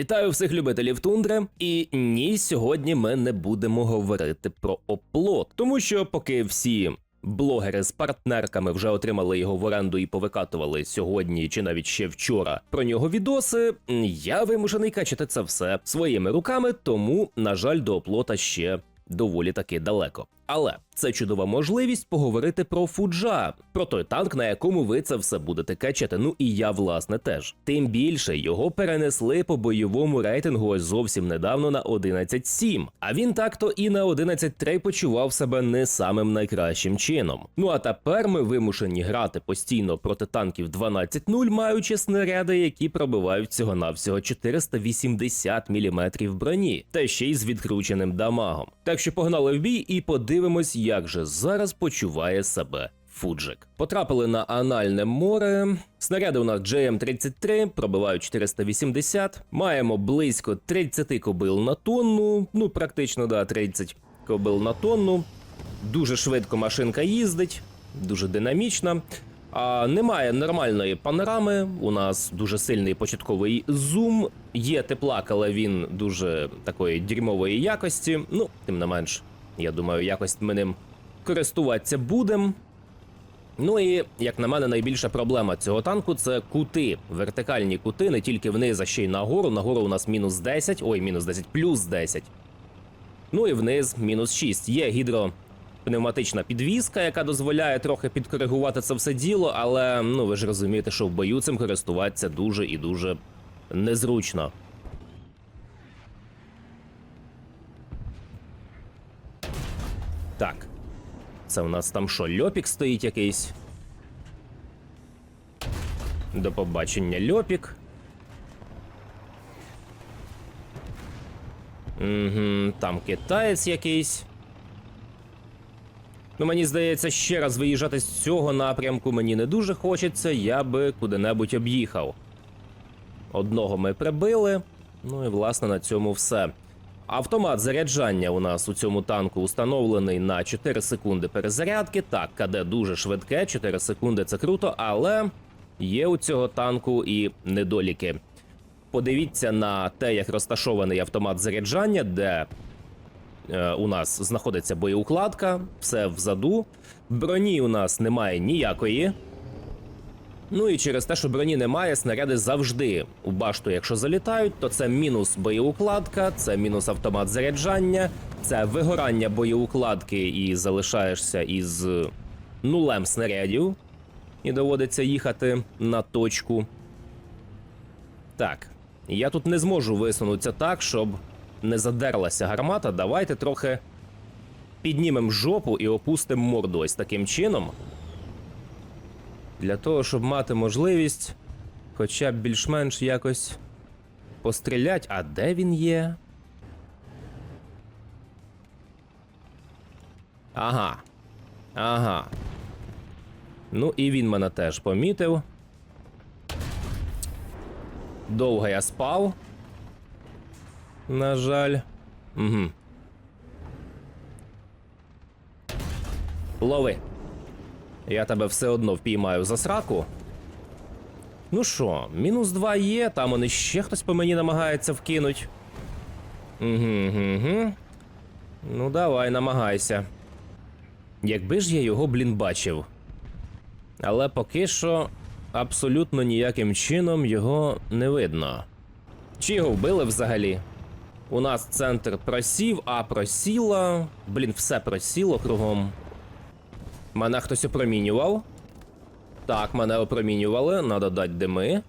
Вітаю всіх любителів тундри. І ні, сьогодні ми не будемо говорити про оплот, тому що поки всі. Блогери з партнерками вже отримали його в оренду і повикатували сьогодні чи навіть ще вчора про нього відоси. Я вимушений качати це все своїми руками, тому, на жаль, до оплота ще доволі таки далеко. Але це чудова можливість поговорити про Фуджа, про той танк, на якому ви це все будете качати. Ну і я власне теж. Тим більше його перенесли по бойовому рейтингу ось зовсім недавно на 11.7. А він так-то і на 11.3 почував себе не самим найкращим чином. Ну а тепер ми вимушені грати постійно проти танків 12.0, маючи снаряди, які пробивають всього навсього 480 мм броні, та ще й з відкрученим дамагом. Так що погнали в бій і подивимось, як же зараз почуває себе. Фуджик. Потрапили на анальне море. Снаряди у нас JM-33, пробивають 480. Маємо близько 30 кобил на тонну. Ну, практично, да, 30 кобил на тонну. Дуже швидко машинка їздить, дуже динамічна. А немає нормальної панорами. У нас дуже сильний початковий зум. Є теплак, але він дуже такої дерьмової якості. Ну, тим не менш, я думаю, якось ми ним користуватися будемо. Ну і як на мене, найбільша проблема цього танку це кути, вертикальні кути, не тільки вниз, а ще й нагору. Нагору у нас мінус 10, ой, мінус 10, плюс 10. Ну і вниз мінус 6. Є гідропневматична підвізка, яка дозволяє трохи підкоригувати це все діло, але ну ви ж розумієте, що в бою цим користуватися дуже і дуже незручно. Так. Це у нас там що, льопік стоїть якийсь? До побачення льопік. Угу, там китаєць якийсь. Ну, мені здається, ще раз виїжджати з цього напрямку мені не дуже хочеться, я би куди-небудь об'їхав. Одного ми прибили. Ну і власне на цьому все. Автомат заряджання у нас у цьому танку установлений на 4 секунди перезарядки. Так, КД дуже швидке, 4 секунди це круто, але є у цього танку і недоліки. Подивіться на те, як розташований автомат заряджання, де е, у нас знаходиться боєукладка, все взаду. Броні у нас немає ніякої. Ну і через те, що броні немає, снаряди завжди у башту, якщо залітають, то це мінус боєукладка, це мінус автомат заряджання, це вигорання боєукладки і залишаєшся із нулем снарядів. І доводиться їхати на точку. Так, я тут не зможу висунутися так, щоб не задерлася гармата. Давайте трохи піднімемо жопу і опустимо морду ось таким чином. Для того, щоб мати можливість хоча б більш-менш якось пострілять. А де він є? Ага. Ага. Ну і він мене теж помітив. Довго я спав. На жаль. Угу. Лови. Я тебе все одно впіймаю за сраку. Ну що, мінус два є, там он іще хтось по мені намагається вкинуть. Угу, угу, угу. Ну, давай, намагайся. Якби ж я його, блін, бачив. Але поки що абсолютно ніяким чином його не видно. Чи його вбили взагалі? У нас центр просів, а просіло. Блін, все просіло кругом. Мене хтось опромінював. Так, мене опромінювали, надо дати дими.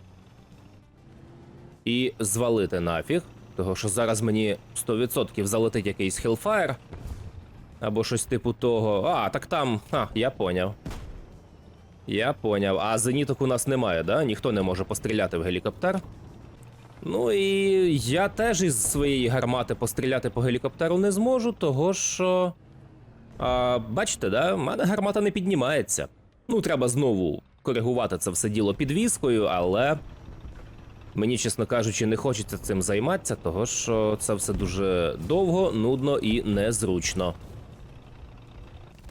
І звалити нафіг. Того що зараз мені 100% залетить якийсь Hellfire. Або щось типу того. А, так там. А, я поняв. Я поняв. А зеніток у нас немає, да? Ніхто не може постріляти в гелікоптер. Ну і я теж із своєї гармати постріляти по гелікоптеру не зможу, того що. А, бачите, да? в мене гармата не піднімається. Ну, треба знову коригувати це все діло підвіскою, але мені, чесно кажучи, не хочеться цим займатися, того що це все дуже довго, нудно і незручно.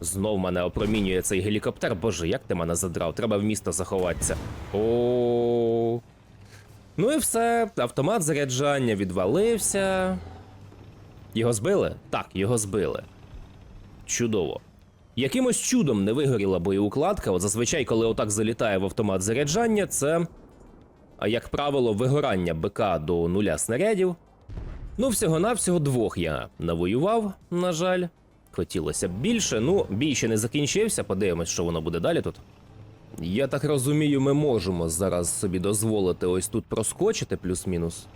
Знов мене опромінює цей гелікоптер. Боже, як ти мене задрав? Треба в місто заховатися. О. Ну і все, автомат заряджання відвалився. Його збили? Так, його збили. Чудово. Якимось чудом не вигоріла боєукладка. От зазвичай, коли отак залітає в автомат заряджання, це, як правило, вигорання БК до нуля снарядів. Ну, всього-навсього двох я навоював, на жаль. Хотілося б більше. Ну, бій ще не закінчився. Подивимось, що воно буде далі тут. Я так розумію, ми можемо зараз собі дозволити ось тут проскочити плюс-мінус.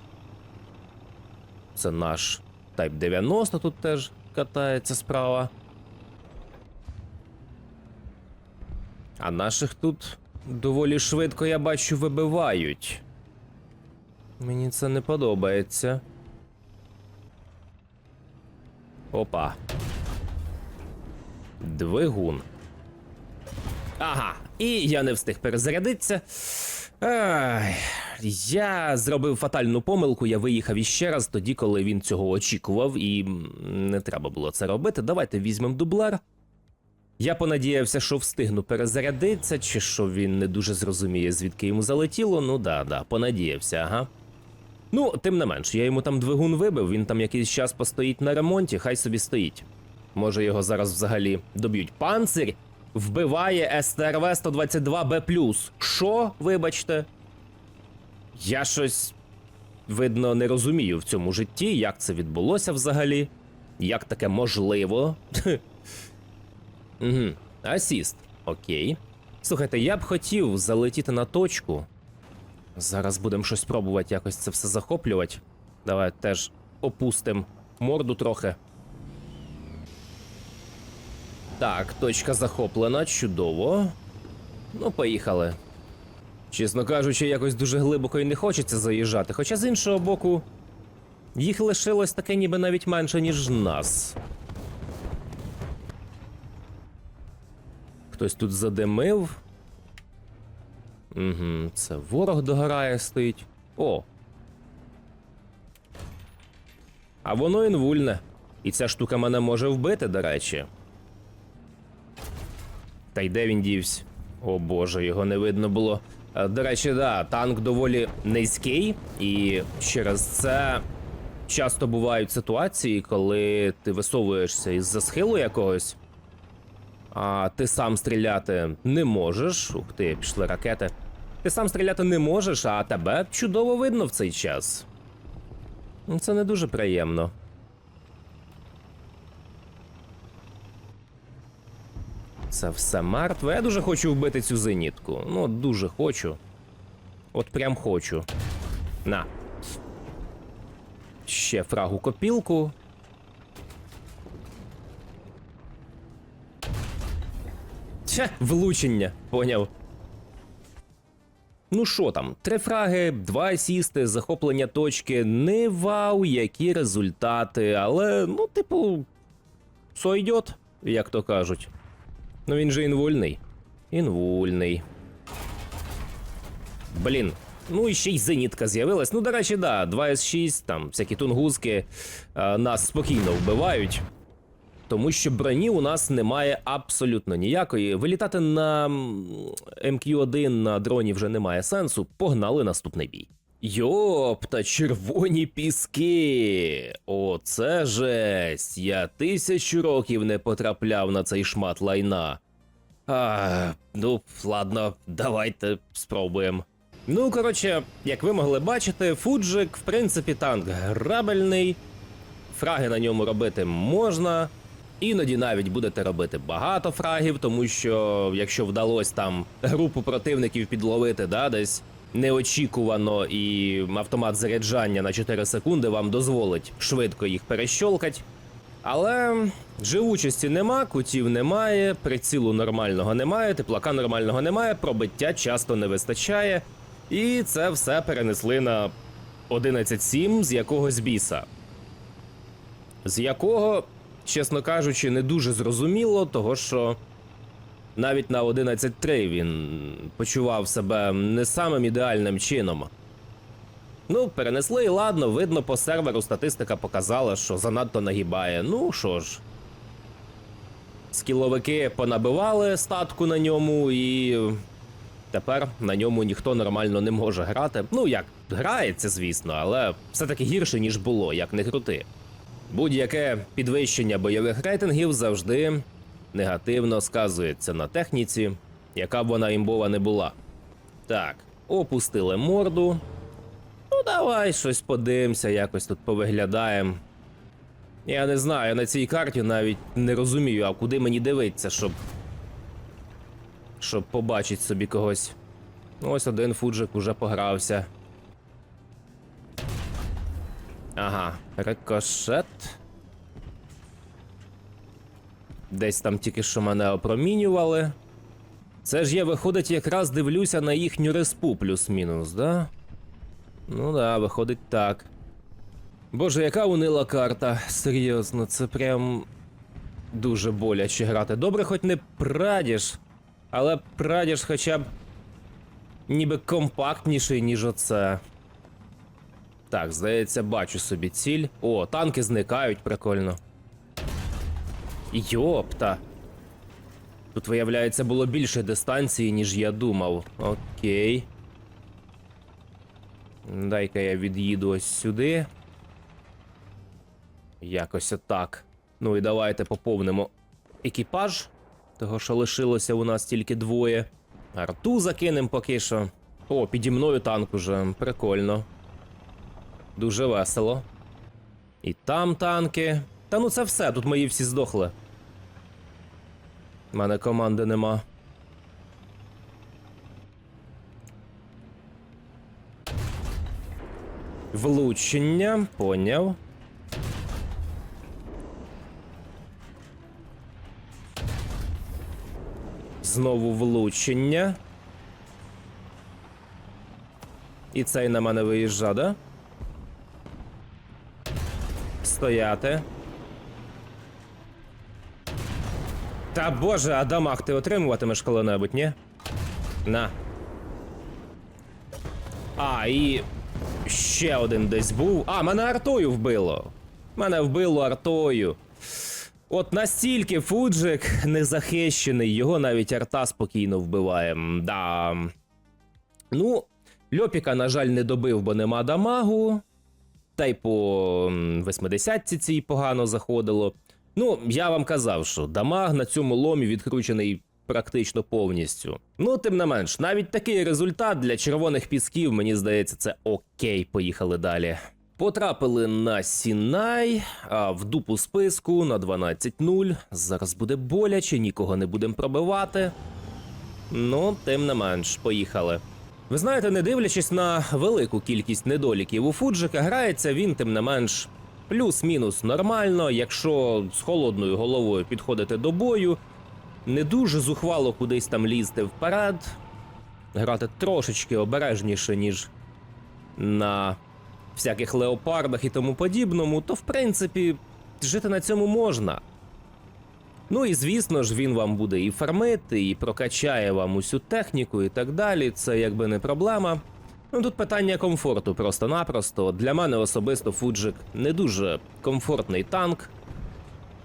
Це наш Type 90 тут теж катається справа. А наших тут доволі швидко, я бачу, вибивають. Мені це не подобається. Опа. Двигун. Ага, і я не встиг перезарядитися. Ай, я зробив фатальну помилку, я виїхав іще раз тоді, коли він цього очікував, і не треба було це робити. Давайте візьмемо дублер. Я понадіявся, що встигну перезарядитися, чи що він не дуже зрозуміє, звідки йому залетіло. Ну да, да, понадіявся, ага. Ну, тим не менш, я йому там двигун вибив, він там якийсь час постоїть на ремонті, хай собі стоїть. Може його зараз взагалі доб'ють. Панцирь вбиває СТРВ 122 Б. Що, вибачте? Я щось, видно, не розумію в цьому житті, як це відбулося взагалі. Як таке можливо? Угу. Асіст. Окей. Слухайте, я б хотів залетіти на точку. Зараз будемо щось пробувати якось це все захоплювати. Давай теж опустимо морду трохи. Так, точка захоплена, чудово. Ну, поїхали. Чесно кажучи, якось дуже глибоко і не хочеться заїжджати. Хоча з іншого боку, їх лишилось таке ніби навіть менше, ніж нас. Хтось тут задимив. Угу, це ворог догорає стоїть. О. А воно інвульне. І ця штука мене може вбити, до речі. Та й де він дівся? О боже, його не видно було. Е, До речі, да, танк доволі низький, і через це часто бувають ситуації, коли ти висовуєшся із-за схилу якогось, а ти сам стріляти не можеш. Ух ти, пішли ракети. Ти сам стріляти не можеш, а тебе чудово видно в цей час. Ну, Це не дуже приємно. Це все мертве. Я дуже хочу вбити цю зенітку. Ну, дуже хочу. От прям хочу. На. Ще фрагу копілку. Тя, влучення, поняв. Ну що там, три фраги, два асісти, захоплення точки. Не вау, які результати, але, ну, типу, сойдет, як то кажуть. Ну він же інвольний. Інвольний. Блін. Ну і ще й зенітка з'явилась. Ну, до речі, да, 2 С6, там всякі тунгузки а, нас спокійно вбивають. Тому що броні у нас немає абсолютно ніякої. Вилітати на МК-1 на дроні вже немає сенсу. Погнали наступний бій. Йопта, червоні піски. Оце жесть. Я тисячу років не потрапляв на цей шмат лайна. А, ну, ладно, давайте спробуємо. Ну, коротше, як ви могли бачити, Фуджик, в принципі, танк грабельний. Фраги на ньому робити можна. Іноді навіть будете робити багато фрагів, тому що якщо вдалося там групу противників підловити, да, десь неочікувано, і автомат заряджання на 4 секунди вам дозволить швидко їх перещолкать. Але живучості нема, кутів немає, прицілу нормального немає, теплака нормального немає, пробиття часто не вистачає. І це все перенесли на 11.7 з якогось біса. З якого, чесно кажучи, не дуже зрозуміло, того що навіть на 11.3 він почував себе не самим ідеальним чином. Ну, перенесли і ладно, видно, по серверу статистика показала, що занадто нагибає. Ну що ж. Скіловики понабивали статку на ньому, і тепер на ньому ніхто нормально не може грати. Ну як, грається, звісно, але все-таки гірше, ніж було, як не крути. Будь-яке підвищення бойових рейтингів завжди негативно сказується на техніці, яка б вона імбова не була. Так, опустили морду. Ну, давай щось подивимося, якось тут повиглядаємо. Я не знаю, на цій карті навіть не розумію, а куди мені дивитися, щоб. Щоб побачити собі когось. Ось один фуджик уже погрався. Ага, рикошет. Десь там тільки що мене опромінювали. Це ж я, виходить, якраз дивлюся на їхню респу плюс-мінус, да? Ну да, виходить так. Боже, яка унила карта. Серйозно, це прям дуже боляче грати. Добре, хоч не прадіж, але прадіж хоча б ніби компактніший, ніж оце. Так, здається, бачу собі ціль. О, танки зникають, прикольно. Йопта. Тут, виявляється, було більше дистанції, ніж я думав. Окей. Дай-ка я від'їду ось сюди. Якось отак. Ну і давайте поповнимо екіпаж. Того, що лишилося у нас тільки двоє. Арту закинем поки що. О, піді мною танк уже. Прикольно. Дуже весело. І там танки. Та ну це все, тут мої всі здохли. У мене команди нема. Влучення, поняв. Знову влучення. І цей на мене виїжджа, да? Стояти. Та боже, а дамаг ти отримуватимеш коли-небудь, ні? На. А, і. Ще один десь був. А, мене артою вбило. Мене вбило артою. От настільки Фуджик незахищений, його навіть арта спокійно вбиває. Да. Ну, Льопіка, на жаль, не добив, бо нема дамагу. Та й по 80-ці цій погано заходило. Ну, я вам казав, що дамаг на цьому ломі відкручений практично повністю. Ну, тим не менш, навіть такий результат для червоних пісків, мені здається, це окей. Поїхали далі. Потрапили на Сінай, а в дупу списку на 12-0. Зараз буде боляче, нікого не будемо пробивати. Ну, тим не менш, поїхали. Ви знаєте, не дивлячись на велику кількість недоліків у Фуджика, грається він, тим не менш, плюс-мінус нормально, якщо з холодною головою підходити до бою, не дуже зухвало кудись там лізти вперед, грати трошечки обережніше, ніж на всяких леопардах і тому подібному, то в принципі жити на цьому можна. Ну і звісно ж, він вам буде і фармити, і прокачає вам усю техніку і так далі. Це якби не проблема. Ну тут питання комфорту просто-напросто. Для мене особисто Фуджик не дуже комфортний танк.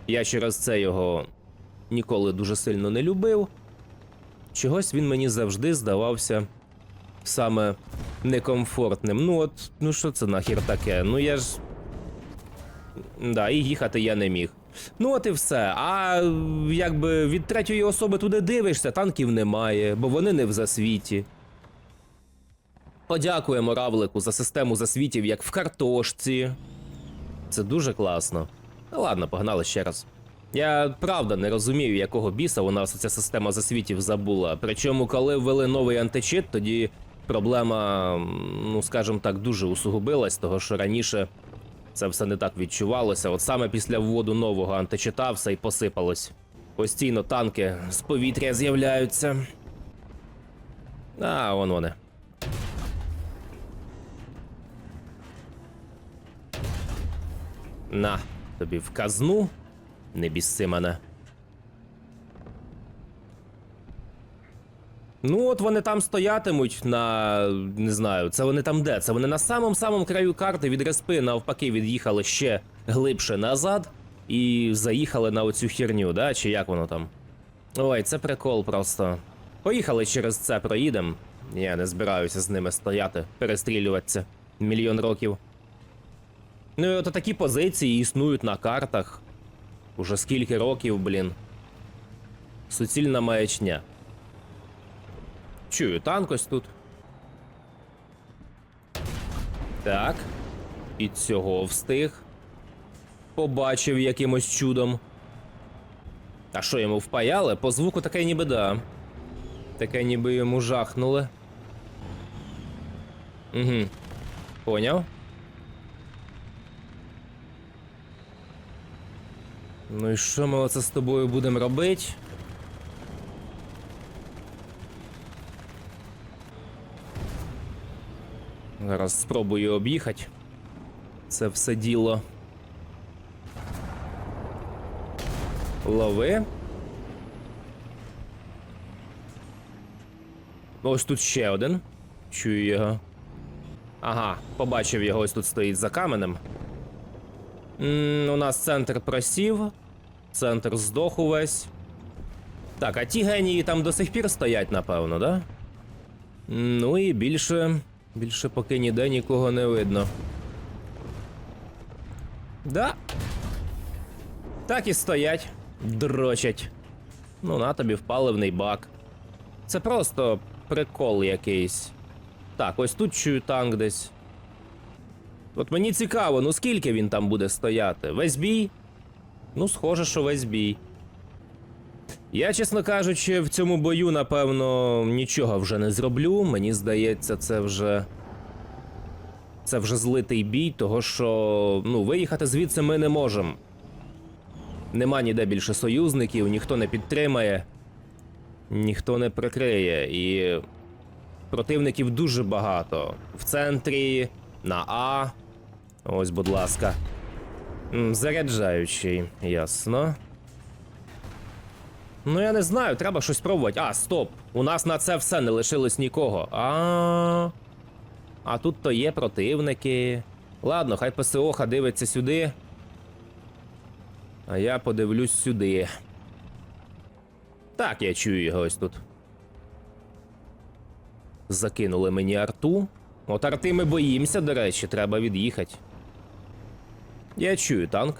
Я через це його ніколи дуже сильно не любив. Чогось він мені завжди здавався саме некомфортним. Ну от, ну що це нахер таке? Ну я ж. Да, і їхати я не міг. Ну, от і все. А якби від третьої особи туди дивишся, танків немає, бо вони не в засвіті. Подякуємо Равлику за систему засвітів, як в картошці. Це дуже класно. Ладно, погнали ще раз. Я правда не розумію, якого біса у нас ця система засвітів забула. Причому, коли ввели новий античит, тоді проблема, ну скажімо так, дуже усугубилась, того що раніше це все не так відчувалося. От саме після вводу нового античита все й посипалось. Постійно танки з повітря з'являються. А, вон вони. На, тобі в казну. Не мене. Ну, от вони там стоятимуть на. не знаю, це вони там де? Це вони на самому самому краю карти від респи навпаки від'їхали ще глибше назад і заїхали на оцю херню, да? Чи як воно там? Ой, це прикол просто. Поїхали через це, проїдемо. Я не збираюся з ними стояти, перестрілюватися мільйон років. Ну і от такі позиції існують на картах. Уже скільки років, блін. Суцільна маячня. Чую, танк ось тут. Так. І цього встиг. Побачив якимось чудом. А що йому впаяли? По звуку таке ніби да. Таке ніби йому жахнули. Угу. Поняв? Ну і що ми оце з тобою будемо робити? Зараз спробую об'їхати. Це все діло. Лови. Ось тут ще один. Чую його. Ага, побачив його, ось тут стоїть за каменем. м у нас центр просів. Центр здох увесь. Так, а ті генії там до сих пір стоять, напевно, да? Ну і більше. Більше поки ніде нікого не видно. Да. Так і стоять, дрочать. Ну, на тобі в паливний бак. Це просто прикол якийсь. Так, ось тут чую танк десь. От мені цікаво, ну скільки він там буде стояти? Весь бій? Ну, схоже, що весь бій. Я, чесно кажучи, в цьому бою, напевно, нічого вже не зроблю. Мені здається, це вже. Це вже злитий бій, того що ну, виїхати звідси ми не можемо. Нема ніде більше союзників, ніхто не підтримає, ніхто не прикриє. І противників дуже багато. В центрі, на А. Ось, будь ласка. Заряджаючий, ясно. Ну, я не знаю, треба щось пробувати. А, стоп! У нас на це все не лишилось нікого. А. А тут то є противники. Ладно, хай ПСОха дивиться сюди. А я подивлюсь сюди. Так, я чую його ось тут. Закинули мені арту. От арти ми боїмося, до речі, треба від'їхати. Я чую танк.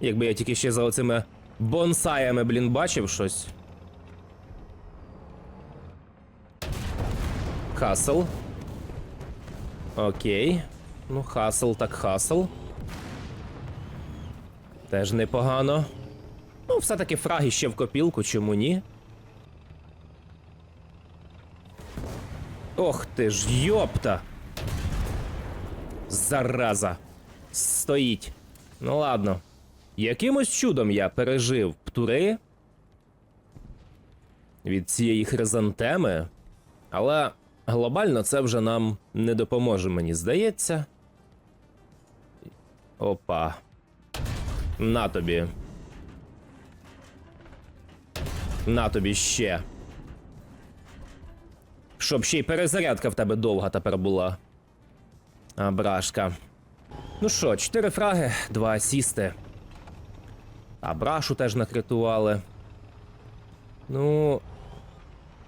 Якби я тільки ще за оцими бонсаями, блін, бачив щось. Хасл. Окей. Ну, хасл так хасл. Теж непогано. Ну, все-таки фраги ще в копілку, чому ні? Ох ти ж, йопта! Зараза. Стоїть. Ну ладно. Якимось чудом я пережив птури від цієї хризантеми, але глобально це вже нам не допоможе, мені здається. Опа. На тобі. На тобі ще. Щоб ще й перезарядка в тебе довга тепер була. Абрашка. Ну що, чотири фраги, два асісти. Абрашу теж накритували. Ну.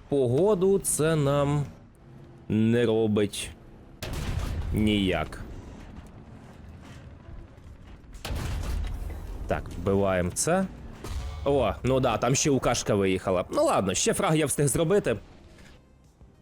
Погоду це нам не робить ніяк. Так, вбиваємо це. О, ну да, там ще укашка виїхала. Ну ладно, ще фраг я встиг зробити.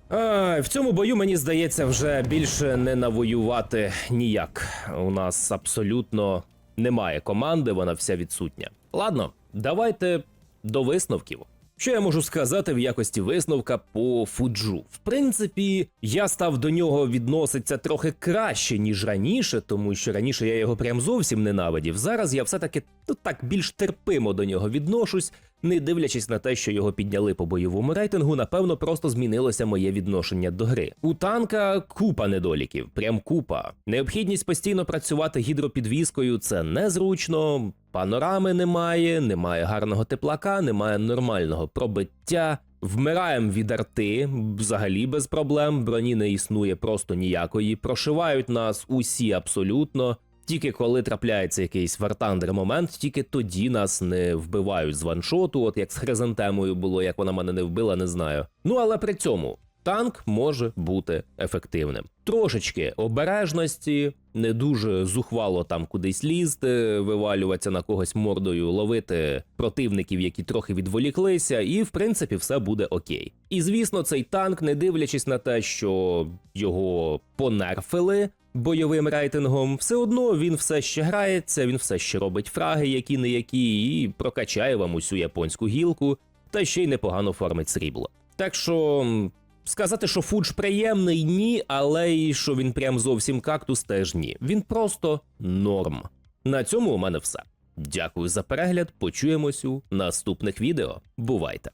А, в цьому бою, мені здається, вже більше не навоювати ніяк. У нас абсолютно немає команди, вона вся відсутня. Ладно, давайте до висновків. Що я можу сказати в якості висновка по фуджу? В принципі, я став до нього відноситься трохи краще, ніж раніше, тому що раніше я його прям зовсім ненавидів. Зараз я все-таки ну, так більш терпимо до нього відношусь, не дивлячись на те, що його підняли по бойовому рейтингу, напевно, просто змінилося моє відношення до гри. У танка купа недоліків, прям купа. Необхідність постійно працювати гідропідвіскою це незручно. Панорами немає, немає гарного теплака, немає нормального пробиття. Вмираємо від арти, взагалі без проблем. Броні не існує просто ніякої. Прошивають нас усі абсолютно. Тільки коли трапляється якийсь вартандер момент, тільки тоді нас не вбивають з ваншоту, от як з хризантемою було, як вона мене не вбила, не знаю. Ну але при цьому танк може бути ефективним. Трошечки обережності, не дуже зухвало там кудись лізти, вивалюватися на когось мордою, ловити противників, які трохи відволіклися, і в принципі все буде окей. І звісно, цей танк, не дивлячись на те, що його понерфили. Бойовим рейтингом, все одно він все ще грається, він все ще робить фраги, які не які, і прокачає вам усю японську гілку, та ще й непогано фармить срібло. Так що сказати, що фудж приємний, ні, але й що він прям зовсім кактус, теж ні. Він просто норм. На цьому у мене все. Дякую за перегляд. Почуємось у наступних відео. Бувайте!